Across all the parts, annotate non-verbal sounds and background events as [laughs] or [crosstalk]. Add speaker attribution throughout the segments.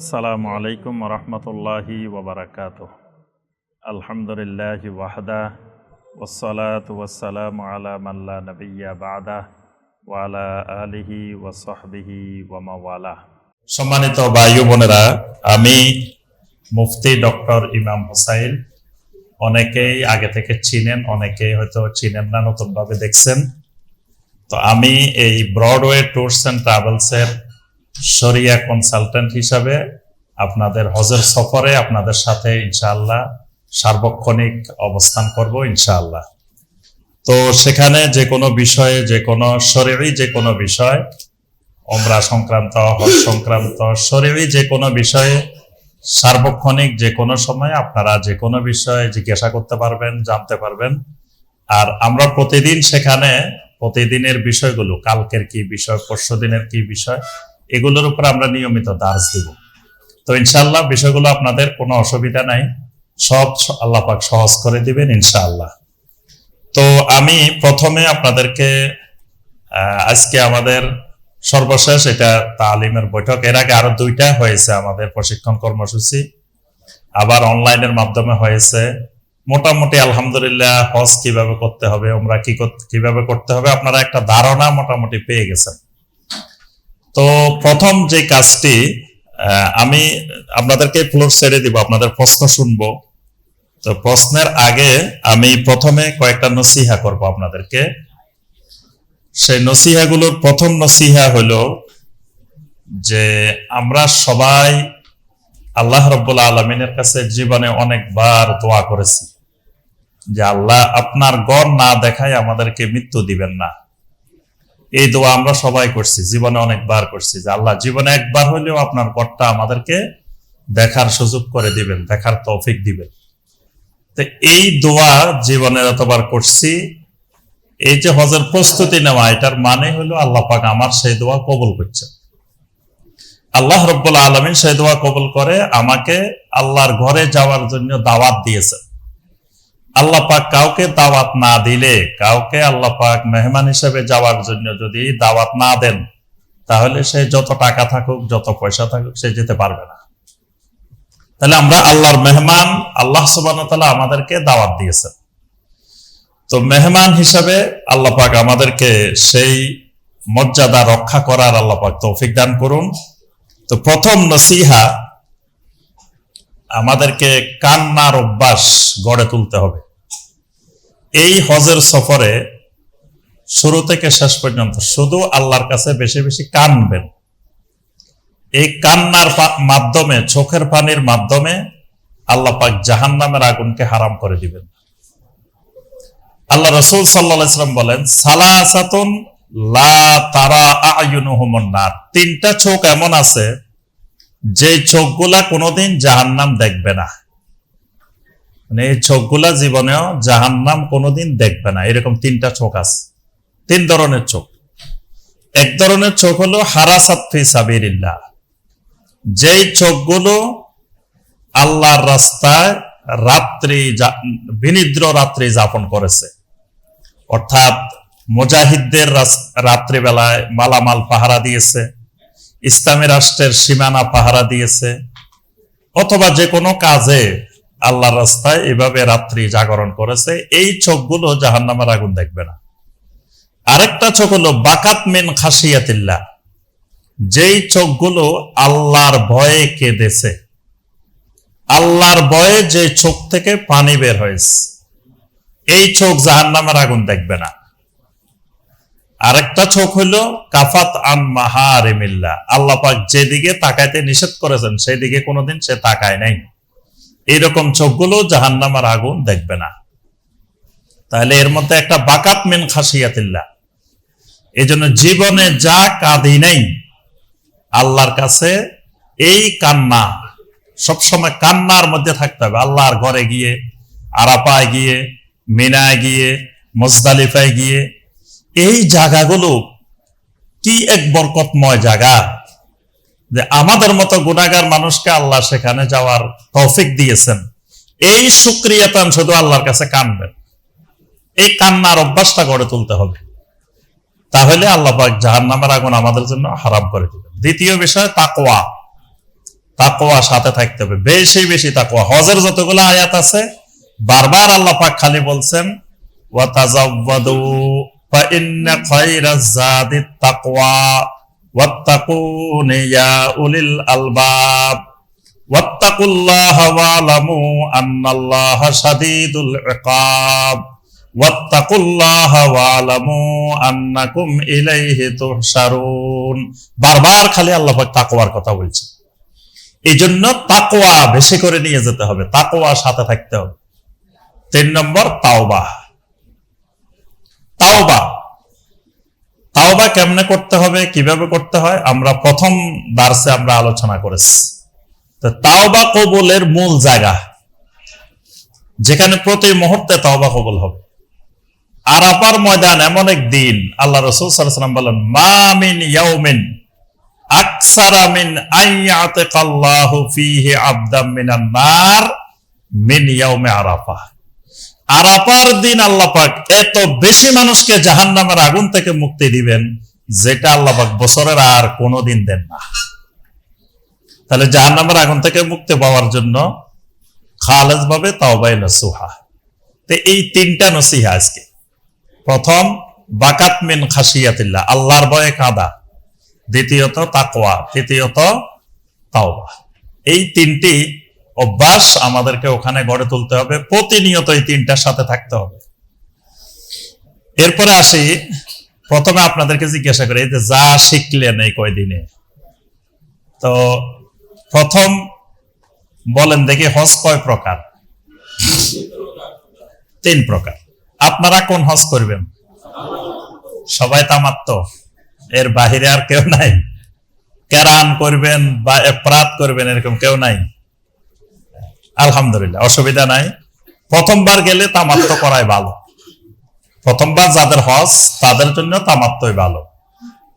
Speaker 1: আসসালামু আলাইকুম রহমতুল্লাহি ওবরাকাত আলহামদুলিল্লাহ ওয়াহদা ওসলাত ওয়াসালাম আলা মাল্লা নবিয়া বাদা ওয়ালা আলিহি ওয়াসহবিহি ওয়ামাওয়ালা
Speaker 2: সম্মানিত বায়ু বোনেরা, আমি মুফতি ডক্টর ইমাম হোসাইন। অনেকেই আগে থেকে চিনেন, অনেকেই হয়তো চিনেন না, নতুনভাবে দেখছেন। তো আমি এই ব্রডওয়ে ট্যুরস অ্যান্ড ট্রাভেলসের শরিয়া কনসালটেন্ট হিসাবে আপনাদের হজের সফরে আপনাদের সাথে ইনশাআল্লাহ সার্বক্ষণিক অবস্থান করব ইনশাআল্লাহ। তো সেখানে যে কোনো বিষয়ে, যে কোনো শরীরই যে কোনো বিষয় ওমরা সংক্রান্ত, হজ সংক্রান্ত, শরীরই যে কোনো বিষয়ে সার্বক্ষণিক যে কোনো সময় আপনারা যে কোনো বিষয়ে জিজ্ঞাসা করতে পারবেন, জানতে পারবেন। আর আমরা প্রতিদিন সেখানে, প্রতিদিনের বিষয়গুলো, কালকের কি বিষয় পরশু দিনের কি বিষয় এগুলোর উপর আমরা নিয়মিত দার্স দিব। তো ইনশাআল্লাহ বিষয়গুলো আপনাদের কোনো অসুবিধা নাই। সব আল্লাহ পাক সহজ করে দিবেন ইনশাআল্লাহ। তো আমি প্রথমে আপনাদেরকে আজকে আমাদের সর্বশেষ এটা তালিমের বৈঠক। এর আগে আরও দুইটা হয়েছে আমাদের প্রশিক্ষণ কর্মসূচি। আবার অনলাইনের মাধ্যমে হয়েছে। মোটামুটি আলহামদুলিল্লাহ হজ কীভাবে করতে হবে ওমরা কি কীভাবে করতে হবে, আপনারা একটা ধারণা মোটামুটি পেয়ে গেছেন। তো প্রথম যে কাজটি আমি আপনাদেরকে ফ্লোর ছেড়ে দিব, আপনাদের প্রশ্ন শুনব। তো প্রশ্নের আগে আমি প্রথমে কয়েকটা নসিহা করব আপনাদেরকে। সেই নসিহাগুলোর প্রথম নসিহা হলো যে আমরা সবাই আল্লাহ রব্বুল আলমিনের কাছে জীবনে অনেকবার দোয়া করেছি যে আল্লাহ আপনার গড় না দেখায় আমাদেরকে মৃত্যু দিবেন না। এই দোয়া আমরা সবাই করছি, জীবনে অনেকবার করছি যে আল্লাহ জীবনে একবার হলেও আপনার গড়টা আমাদেরকে দেখার সুযোগ করে দিবেন, দেখার তৌফিক দিবেন। তো এই দোয়া জীবনে যতবার করছি, এই যে হজের প্রস্তুতি নেওয়া, এটার মানে হলো আল্লাহ পাক আমার সেই দোয়া কবুল করছে। আল্লাহ রব্বুল আলমিন সেই দোয়া কবুল করে আমাকে আল্লাহর ঘরে যাওয়ার জন্য দাওয়াত দিয়েছে। আল্লাহ পাক কাউকে দাওয়াত না দিলে, কাউকে আল্লাহ পাক মেহমান হিসেবে যাওয়ার জন্য যদি দাওয়াত না দেন, তাহলে সে যত টাকা থাকুক, যত পয়সা থাকুক, সে যেতে পারবে না। তাহলে আমরা আল্লাহর মেহমান, আল্লাহ সুবান আমাদেরকে দাওয়াত দিয়েছেন। তো মেহমান হিসাবে আল্লাহ পাক আমাদেরকে সেই মর্যাদা রক্ষা করার আল্লাহ পাক তৌফিক দান করুন। তো প্রথম নসিহা আমাদেরকে কান্নার অভ্যাস গড়ে তুলতে হবে। এই হজের সফরে শুরু থেকে শেষ পর্যন্ত শুধু আল্লাহর কাছে বেশি বেশি কানবেন। এই কান্নার মাধ্যমে, চোখের পানির মাধ্যমে আল্লাহ পাক জাহান্নামের আগুনকে হারাম করে দিবেন। আল্লাহ রসুল সাল্লাম বলেন, সালাসাতুন লা তারা আয়ুনুহুমুন নার। তিনটা চোখ এমন আছে যে চোখগুলা কোনোদিন জাহান্নাম দেখবে না। মানে এই চোখগুলা জীবনেও জাহান্নাম কোনোদিন দেখবে না। এরকম তিনটা চোখ আছে। তিন ধরনের চোখ। এক ধরনের চোখ হলো, হারাসাত ফি সাবিরিল্লাহ যেই চোখগুলো আল্লাহর রাস্তায় রাত্রি বিনিদ্র রাত্রি যাপন করেছে। অর্থাৎ মুজাহিদদের রাত্রিবেলায় মালামাল পাহারা দিয়েছে। ইসলামী রাষ্ট্রের সীমানা পাহারা দিয়েছে, অথবা যে কোনো কাজে আল্লাহর রাস্তায় এভাবে রাত্রি জাগরণ করেছে, এই চোখগুলো জাহান্নামের আগুন দেখবে না। আরেকটা চোখ হলো বাকাত মিন খাসিয়াতিল্লাহ যেই চোখগুলো আল্লাহর ভয়ে কেঁদেছে। আল্লাহর ভয়ে যে চোখ থেকে পানি বের হয়েছে, এই চোখ জাহান্নামের আগুন দেখবে না। আরেকটা চোখ হইল, কাফাত আন আল্লাহ পাক যেদিকে তাকাইতে নিষেধ করেছেন সেদিকে কোনোদিন সে তাকায় নাই। এইরকম চোখগুলো জাহান্নামের আগুন দেখবে না। তাহলে এর মধ্যে একটা বাকাত মেন খাসিয়াতিল্লা এই জন্য জীবনে যা কাঁদি নেই, আল্লাহর কাছে এই কান্না, সবসময় কান্নার মধ্যে থাকতে হবে। আল্লাহর ঘরে গিয়ে আরাপায় গিয়ে, মিনায় গিয়ে, মুজদালিফায় গিয়ে এই জায়গাগুলো কি এক বরকতময় জায়গা? যে আমাদের মতো গুণাগার মানুষকে আল্লাহ সেখানে যাওয়ার তৌফিক দিয়েছেন। এই সুক্রিয়াতান শুধু আল্লাহর কাছে কানবেন এই কান্নার অভ্যাসটা গড়ে তুলতে হবে। তাহলে আল্লাহ পাক জাহান্নামের আগুন আমাদের জন্য হারাম করে দিবেন। দ্বিতীয় বিষয়, তাকওয়া। তাকোয়া সাথে থাকতে হবে। বেশি বেশি তাকোয়া হজের যতগুলো আয়াত আছে, বারবার আল্লাহ পাক খালি বলছেন ওয়াতাজাওয়াদু ফাইন্না খায়রাজ জাদিত তাকওয়া ওয়াত্তাকুন ইয়া উলিল আলবাব ওয়াত্তাকুল্লাহা ওয়ালামু আন্নাল্লাহা শাদীদুল ইকাব ওয়াত্তাকুল্লাহা ওয়ালামু আন্নাকুম ইলাইহি তুহশারুন বারবার খালি আল্লাহ পাক তাকওয়ার কথা বলছেন এই জন্য তাকোয়া বেশি করে নিয়ে যেতে হবে। তাকোয়া সাথে থাকতে হবে। তিন নম্বর তাওবা। তাওবা। তাওবা কেমনে করতে হবে, কীভাবে করতে হয়, আমরা প্রথম দার্সে আমরা আলোচনা করেছি। তো তাওবা কবুলের মূল জায়গা, যেখানে প্রতি মুহূর্তে তাওবা কবুল হবে। আরাপার ময়দান এমন এক দিন, আল্লাহ রসুল সাল্লাম বলেন মামিন ইয়াউমিন আকসারা মিন আইয়াতিকাল্লাহু ফীহি আবদাম মিনান নার মিন ইয়াউমে আরাফা আরাফার দিন আল্লাহ পাক এত বেশি মানুষকে জাহান্নামের আগুন থেকে মুক্তি দিবেন, যেটা আল্লাহ পাক বছরের আর কোনোদিন দেন না। তাহলে জাহান্নামের আগুন থেকে মুক্তি পাওয়ার জন্য খালেজ ভাবে তাওবাই নসুহা। তো এই তিনটা নসিহা আজকে। প্রথম, বাকাত মিন খাসিয়াতিল্লাহ আল্লাহর ভয়ে কাঁদা। দ্বিতীয়ত তাকওয়া, তৃতীয়ত তাওবা। এই তিনটি অভ্যাস আমাদেরকে ওখানে গড়ে তুলতে হবে। প্রতিনিয়ত এই তিনটার সাথে থাকতে হবে। এরপরে আসি, প্রথমে আপনাদেরকে জিজ্ঞাসা করি যে যা শিখলেন এই কয়দিনে? তো প্রথম বলেন দেখি, হজ কয় প্রকার? তিন প্রকার। আপনারা কোন হজ করবেন? সবাই তামাত্ম। এর বাহিরে আর কেউ নাই। কেরান করবেন বা এপ্রাত করবেন এরকম কেউ নাই। আলহামদুলিল্লাহ, অসুবিধা নাই। প্রথমবার গেলে তামাত্ম করাই ভালো। প্রথমবার যাদের হজ, তাদের জন্য তামাত্মই ভালো।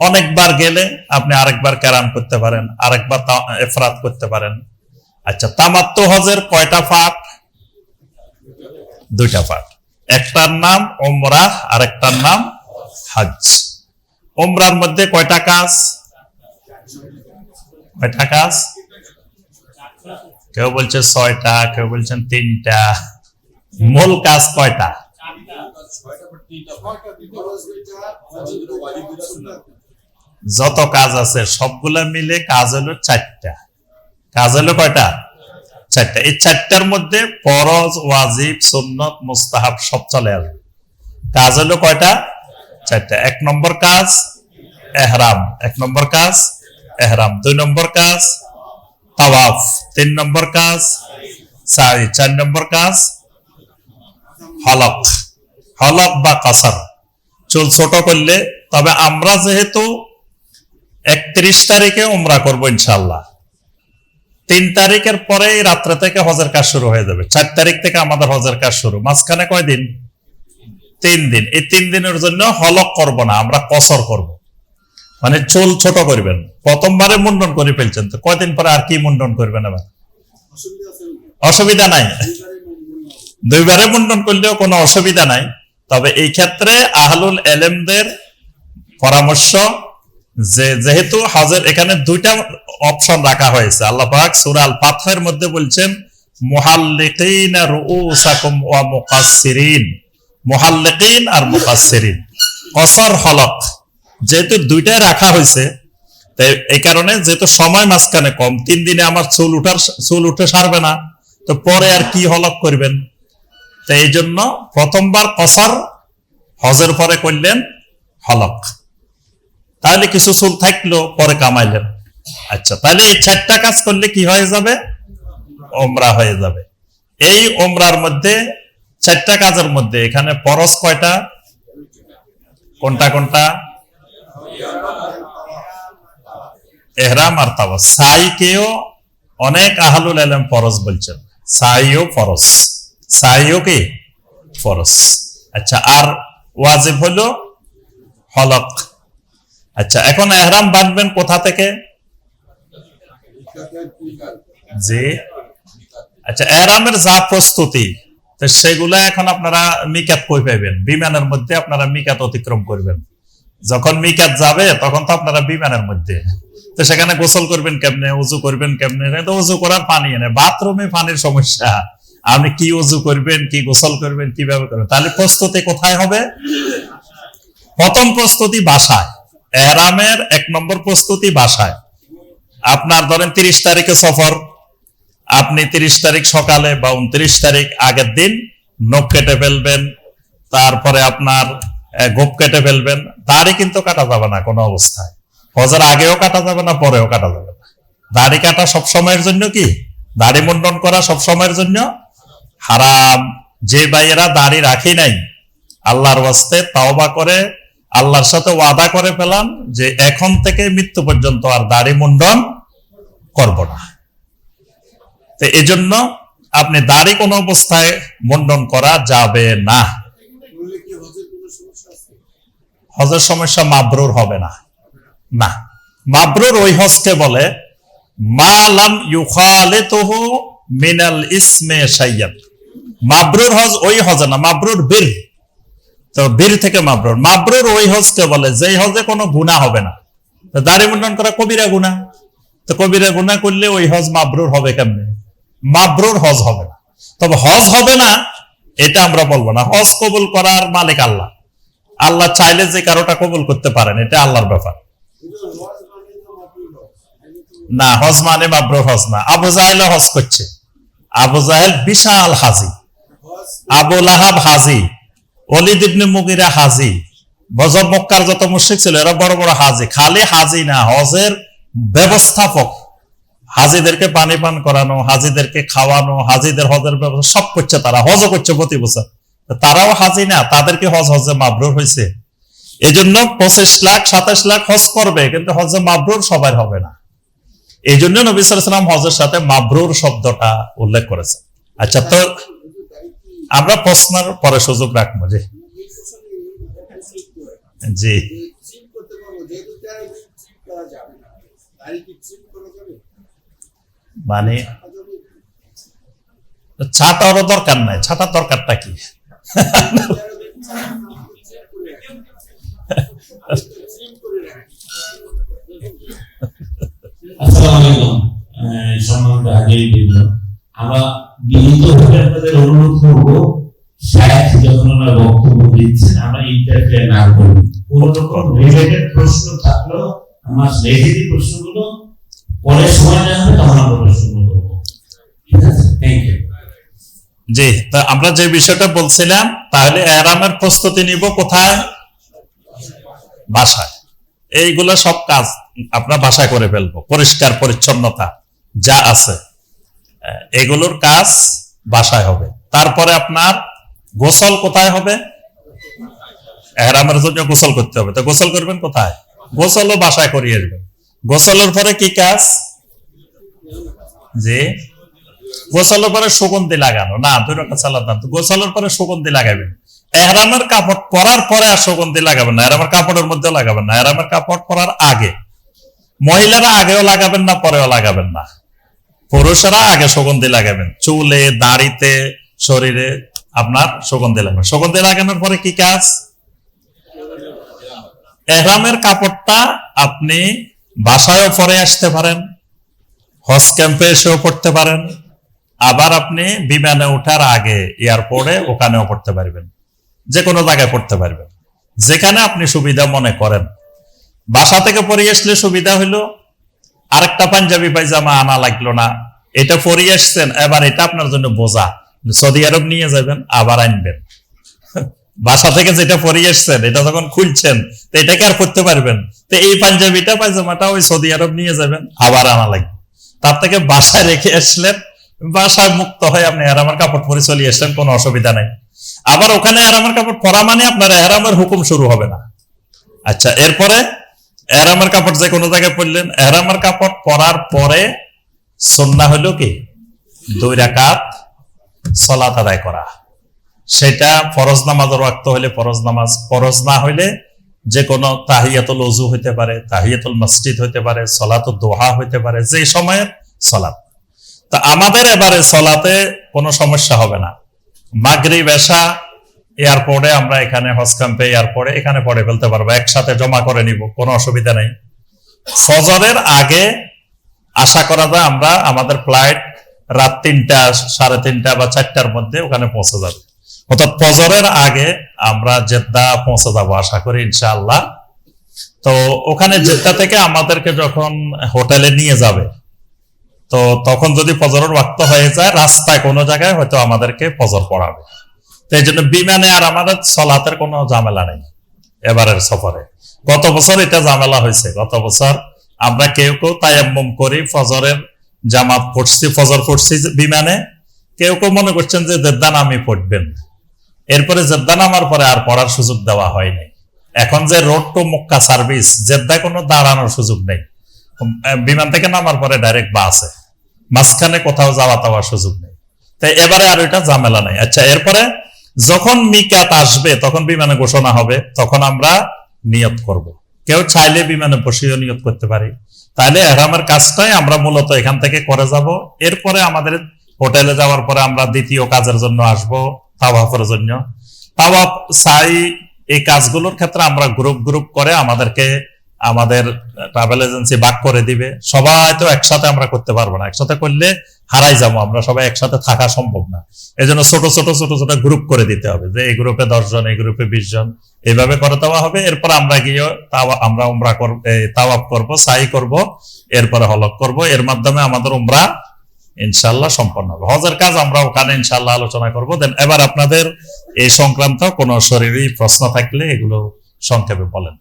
Speaker 2: অনেকবার গেলে আপনি আরেকবার ক্যারাম করতে পারেন, আরেকবার এফরাত করতে পারেন। আচ্ছা তামাত্ম হজের কয়টা পাঠ? দুইটা পাঠ। একটার নাম ওমরা আরেকটার নাম হজ ওমরার মধ্যে কয়টা কাজ? কয়টা কাজ? কেউ বলছে ছয়টা, কেউ বলছেন তিনটা। মূল কাজ কয়টা? যত কাজ আছে, সবগুলা মিলে কাজ হলো চারটা। কাজ হলো কয়টা? চারটা। এই চারটার মধ্যে ফরজ, ওয়াজিব, সুন্নত, মুস্তাহাব সব চলে আসবে। কাজ হলো কয়টা? চারটা। এক নম্বর কাজ, এহরাম। এক নম্বর কাজ, এহরাম। দুই নম্বর কাজ তাওয়াফ তিন নম্বর কাজ সাই চার নম্বর কাজ হলক হলক বা কাসার চুল ছোট করলে, তবে আমরা যেহেতু একত্রিশ তারিখে উমরা করব ইনশাল্লাহ তিন তারিখের পরেই রাত্রে থেকে হজের কাজ শুরু হয়ে যাবে। চার তারিখ থেকে আমাদের হজের কাজ শুরু। মাঝখানে কয় দিন তিন দিন। এই তিন দিনের জন্য হলক করব না, আমরা কসর করব। মানে চুল ছোট করবেন। প্রথমবারে মুন্ডন করে ফেলছেন তো। কয়দিন পরে আর কি মুন্ডন করবেন আবার? অসুবিধা নাই। দুইবারে মুন্ডন করলেও কোনো অসুবিধা নাই। তবে এই ক্ষেত্রে আহলুল এলেমদের পরামর্শ যে, যেহেতু হজের এখানে দুইটা অপশন রাখা হয়েছে। আল্লাহ পাক সূরা আল মধ্যে বলছেন, মুহাল্লিকিনা রুউসাকুম ওয়া মুকাসসিরিন। মুহাল্লিকিন আর মুকাসসিরিন। কসর হলক। যেহেতু দুইটাই রাখা হয়েছে, তাই এই কারণে যেহেতু সময় মাঝখানে কম, তিন দিনে আমার চুল উঠার চুল উঠে সারবে না, তো পরে আর কি হলক করবেন? তো এই জন্য প্রথমবার কসর হজের পরে করলেন হলক তাহলে কিছু চুল থাকল, পরে কামাইলেন। আচ্ছা তাহলে এই চারটা কাজ করলে কি হয়ে যাবে? ওমরা হয়ে যাবে। এই ওমরার মধ্যে, চারটা কাজের মধ্যে, এখানে পরশ কয়টা? কোনটা কোনটা? এহরাম আর তাওয়া সাইকেও অনেক আহলুল আলম ফরজ বলছেন। সাইও ফরজ। সাইও কি? ফরজ। আচ্ছা আর ওয়াজিব হলো হলক। আচ্ছা এখন এহরাম বাঁধবেন কোথা থেকে? জি। আচ্ছা এহরামের যা প্রস্তুতি, তো সেগুলা এখন আপনারা মিকাত কই পাইবেন? বিমানের মধ্যে আপনারা মিকাত অতিক্রম করবেন। যখন মিকাত যাবে, তখন তো আপনারা বিমানের মধ্যে। তো সেখানে গোসল করবেন কেমনে? উজু করবেন কেমনে? তো উজু করার পানি এনে। বাথরুমে পানির সমস্যা। আপনি কি উজু করবেন, কি গোসল করবেন, কীভাবে করবেন? তাহলে প্রস্তুতি কোথায় হবে? প্রথম প্রস্তুতি বাসায়। এহরামের এক নম্বর প্রস্তুতি বাসায়। আপনার ধরেন তিরিশ তারিখে সফর। আপনি তিরিশ তারিখ সকালে বা উনত্রিশ তারিখ আগের দিন নখ কেটে ফেলবেন। তারপরে আপনার গোপ কেটে ফেলবেন। তারই কিন্তু কাটা যাবে না কোনো অবস্থায়। হজের আগেও কাটা যাবে না পরেও কাটা যাবে? না দাড়ি কাটা সব সময়ের জন্য কি? দাড়ি মুন্ডন করা সব সময়ের জন্য? হারাম। যে ভাইয়েরা দাড়ি রাখি নাই, আল্লাহর ওয়াস্তে তাওবা করে, আল্লাহর সাথে ওয়াদা করে পেলাম যে এখন থেকে মৃত্যু পর্যন্ত আর দাড়ি মুন্ডন করব না। তো এই জন্য আপনি দাড়ি কোনো অবস্থায় মুন্ডন করা যাবে না। হজের সমস্যা মাবরুর হবে না। না। মাবরুর ওই হজকে বলে মালাম ইউখালিতুহু মিনাল ইসমে সাইয়াদ মাবরুর হজ ওই হজ না, মাবরুর বীর। তো বীর থেকে মাবরুর। মাবরুর ওই হজকে বলে, যেই হজে কোনো গুনাহ হবে না। তো দাড়ি মুন্ডন করা কবিরা গুনাহ। তো কবিরা গুনাহ করলে ওই হজ মাবরুর হবে কেমনে? মাবরুর হজ হবে না। তবে হজ হবে না, এটা আমরা বলব না। হজ কবুল করার মালিক আল্লাহ। আল্লাহ চাইলে যে কারোটা কবুল করতে পারেন, এটা আল্লাহর ব্যাপার। না, হজ মানে মাবরুর হজ না। আবু জাহেল হজ করছে। আবু জাহেল বিশাল হাজি। আবু লাহাব হাজি। অলিদ ইবনে মুগিরা হাজি। বজর মক্কার যত মুশরিক ছিল, এরা বড় বড় হাজি। খালি হাজি না, হজের ব্যবস্থাপক। হাজিদেরকে পানি পান করানো, হাজিদেরকে খাওয়ানো, হাজিদের হজের ব্যবস্থা সব করছে তারা, হজও করছে প্রতি বছর। তারাও হাজি না, তাদেরকে হজ হজে মাবরুর হয়েছে এই জন্য পঁচিশ লাখ, সাতাশ লাখ হজ করবে, কিন্তু হজে মাবরুর সবার হবে না। এই জন্য নবী সালাম হজের সাথে মাবরুর শব্দটা উল্লেখ করেছে আচ্ছা তো আমরা প্রশ্নের পরে সুযোগ রাখব, জি। জি। মানে
Speaker 3: আদৌ
Speaker 2: ছাটারও দরকার নাই। ছাটার দরকারটা কি
Speaker 3: তেরো দিন ট্রিপ করে ট্রিপ করে রাখি
Speaker 4: আসসালামু আলাইকুম আহ, সম্মানিত হাজির আমরা আপনাদের অনুরোধ করব যখন ওনার বক্তব্য দিচ্ছেন, আমরা না কোন রকম রিলেটেড প্রশ্ন আমার রেখে প্রশ্নগুলো পরে সময় হবে তখন আমরা করব।
Speaker 2: জি, তা আমরা যে বিষয়টা বলছিলাম, তাহলে এহরামের প্রস্তুতি নিব। কোথায় বাসায়। এইগুলো সব কাজ আমরা বাসায় করে ফেলব। পরিষ্কার, পরিচ্ছন্নতা যা আছে। এগুলোর কাজ বাসায় হবে। তারপরে আপনার গোসল কোথায় হবে? এহরামের জন্য গোসল করতে হবে। তো গোসল করবেন কোথায়? গোসলও বাসায় করিয়ে আসবেন গোসলের পরে কি কাজ? যে গোসলের পরে সুগন্ধি লাগানো। না, দুই রকম সালাদ গোসলের পরে সুগন্ধি লাগাবেন। এহরামের কাপড় পরার পরে আর সুগন্ধি লাগাবেন না, এহরামের কাপড়ের মধ্যে লাগাবেন না, এহরামের কাপড় পরার আগে। মহিলারা আগেও লাগাবেন না, পরেও লাগাবেন না। পুরুষেরা আগে সুগন্ধি লাগাবেন, চুলে, দাড়িতে, শরীরে আপনার সুগন্ধি লাগাবেন। সুগন্ধি লাগানোর পরে কি কাজ? এহরামের কাপড়টা আপনি বাসায়ও পরে আসতে পারেন, হজ ক্যাম্পে এসেও পড়তে পারেন, আবার আপনি বিমানে ওঠার আগে এয়ারপোর্টে ওখানেও পড়তে পারবেন। যে কোনো জায়গায় পড়তে পারবেন যেখানে আপনি সুবিধা মনে করেন। বাসা থেকে পরে আসলে সুবিধা হইল, আরেকটা পাঞ্জাবি পায়জামা আনা লাগল না। এটা পরে আসছেন, এবার এটা আপনার জন্য বোঝা। সৌদি আরব নিয়ে যাবেন, আবার আনবেন। [laughs] বাসা থেকে যেটা পরে আসছেন, এটা যখন খুলছেন, তো এটাকে আর করতে পারবেন। তো এই পাঞ্জাবিটা, পায়জামাটা ওই সৌদি আরব নিয়ে যাবেন, আবার আনা লাগবে। তার থেকে বাসায় রেখে আসলেন, বাসায় মুক্ত হয়ে আপনি এরামের কাপড় পরে চলে আসলেন, কোনো অসুবিধা নাই। আবার ওখানে এরামের কাপড় পরা মানে আপনার এরামের হুকুম শুরু হবে না। আচ্ছা এরপরে এরামের কাপড় যে কোনো জায়গায় পরলেন এরামের কাপড় পরার পরে সন্না হলো কি? দুই রাকাত সলাত আদায় করা। সেটা ফরজ নামাজের ওয়াক্ত হলে ফরজ নামাজ, ফরজ না হইলে যে কোনো তাহিয়াতুল অজু হইতে পারে, তাহিয়াতুল মসজিদ হইতে পারে সলাতুল দোহা হইতে পারে, যে সময়ের সলাত। তা আমাদের এবারে সলাতে কোনো সমস্যা হবে না। মাগরিব এশা, এয়ারপোর্টে আমরা এখানে হজ ক্যাম্পে এয়ারপোর্টে এখানে পড়ে ফেলতে পারব, একসাথে জমা করে নিব, কোনো অসুবিধা নেই। ফজরের আগে আশা করা যায় আমরা আমাদের ফ্লাইট রাত তিনটা, সাড়ে তিনটা বা চারটার মধ্যে ওখানে পৌঁছে যাবে। অর্থাৎ ফজরের আগে আমরা জেদ্দা পৌঁছে যাব আশা করি, ইনশাআল্লাহ। তো ওখানে জেদ্দা থেকে আমাদেরকে যখন হোটেলে নিয়ে যাবে তো তখন যদি ফজরের ওয়াক্ত হয়ে যায়, রাস্তায় কোনো জায়গায় হয়তো আমাদেরকে ফজর পড়াবে। তো এই জন্য বিমানে আর আমাদের সলাতের কোনো ঝামেলা নেই এবারের সফরে। গত বছর এটা ঝামেলা হয়েছে। গত বছর আমরা কেউ কেউ তায়াম্মম করি, ফজরের জামাত পড়ছি, ফজর পড়ছি বিমানে। কেউ কেউ মনে করছেন যে জেদ্দা নামই পড়বেন। এরপরে জেদ্দা নামার পরে আর পড়ার সুযোগ দেওয়া হয়নি। এখন যে রোড টু মক্কা সার্ভিস, জেদ্দায় কোনো দাঁড়ানোর সুযোগ নেই। বিমান থেকে নামার পরে ডাইরেক্ট বাসে। মাঝখানে কোথাও যাওয়া তাওয়ার সুযোগ নেই। তাই এবারে আর ওইটা ঝামেলা নেই। আচ্ছা এরপরে যখন মিকাত আসবে, তখন বিমানে ঘোষণা হবে, তখন আমরা নিয়ত করব। কেউ চাইলে বিমানে বসেও নিয়ত করতে পারি। তাহলে এরামের কাজটাই আমরা মূলত এখান থেকে করে যাব। এরপরে আমাদের হোটেলে যাওয়ার পরে আমরা দ্বিতীয় কাজের জন্য আসব, তাওয়াফের জন্য। তাওয়াফ সাই এই কাজগুলোর ক্ষেত্রে আমরা গ্রুপ গ্রুপ করে আমাদেরকে আমাদের ট্রাভেল এজেন্সি ভাগ করে দিবে। সবাই তো একসাথে আমরা করতে পারব না। একসাথে করলে হারাই যাব আমরা। সবাই একসাথে থাকা সম্ভব না। এই জন্য ছোট ছোট ছোট ছোট গ্রুপ করে দিতে হবে যে এই গ্রুপে দশ জন, এই গ্রুপে বিশ জন। এইভাবে করে দেওয়া হবে। এরপর আমরা গিয়ে আমরা উমরা তাওয়াব করব, সাই করব, এরপরে হলক করব। এর মাধ্যমে আমাদের উমরা ইনশাল্লাহ সম্পন্ন হবে। হজের কাজ আমরা ওখানে ইনশাল্লাহ আলোচনা করব। দেন এবার আপনাদের এই সংক্রান্ত কোনো শরীরী প্রশ্ন থাকলে এগুলো সংক্ষেপে বলেন।